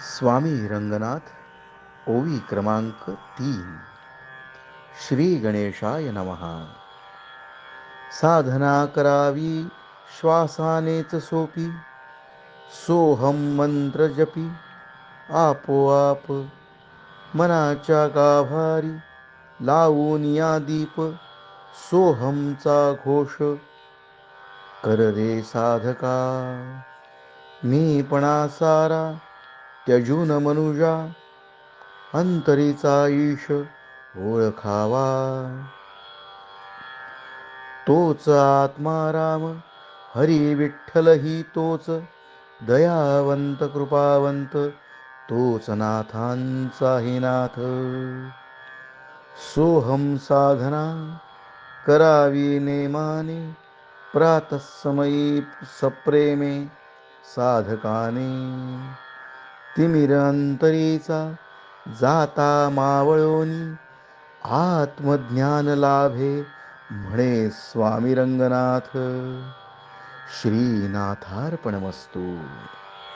स्वामी रंगनाथ ओवी क्रमांक तीन. श्री गणेशाय नमहा साधना करावी श्वासानेच सोपी सोहम मंत्र जपी आपोआप मनाच्या गाभारी लावून या दीप सोहमचा घोष. कर रे साधका मीपणा सारा त्यजून मनुजा अंतरीचा ईश ओळखावा. तोच आत्माराम हरी विठ्ठल ही तोच दयावंत कृपावंत तोच नाथांचा हि नाथ. सोहम साधना करावी नेमाने प्रातसमयी सप्रेमे साधकाने. तिमिरंतरीचा जाता मावळोनी. आत्मज्ञान लाभे म्हणे स्वामी रंगनाथ. श्रीनाथार्पणमस्तू.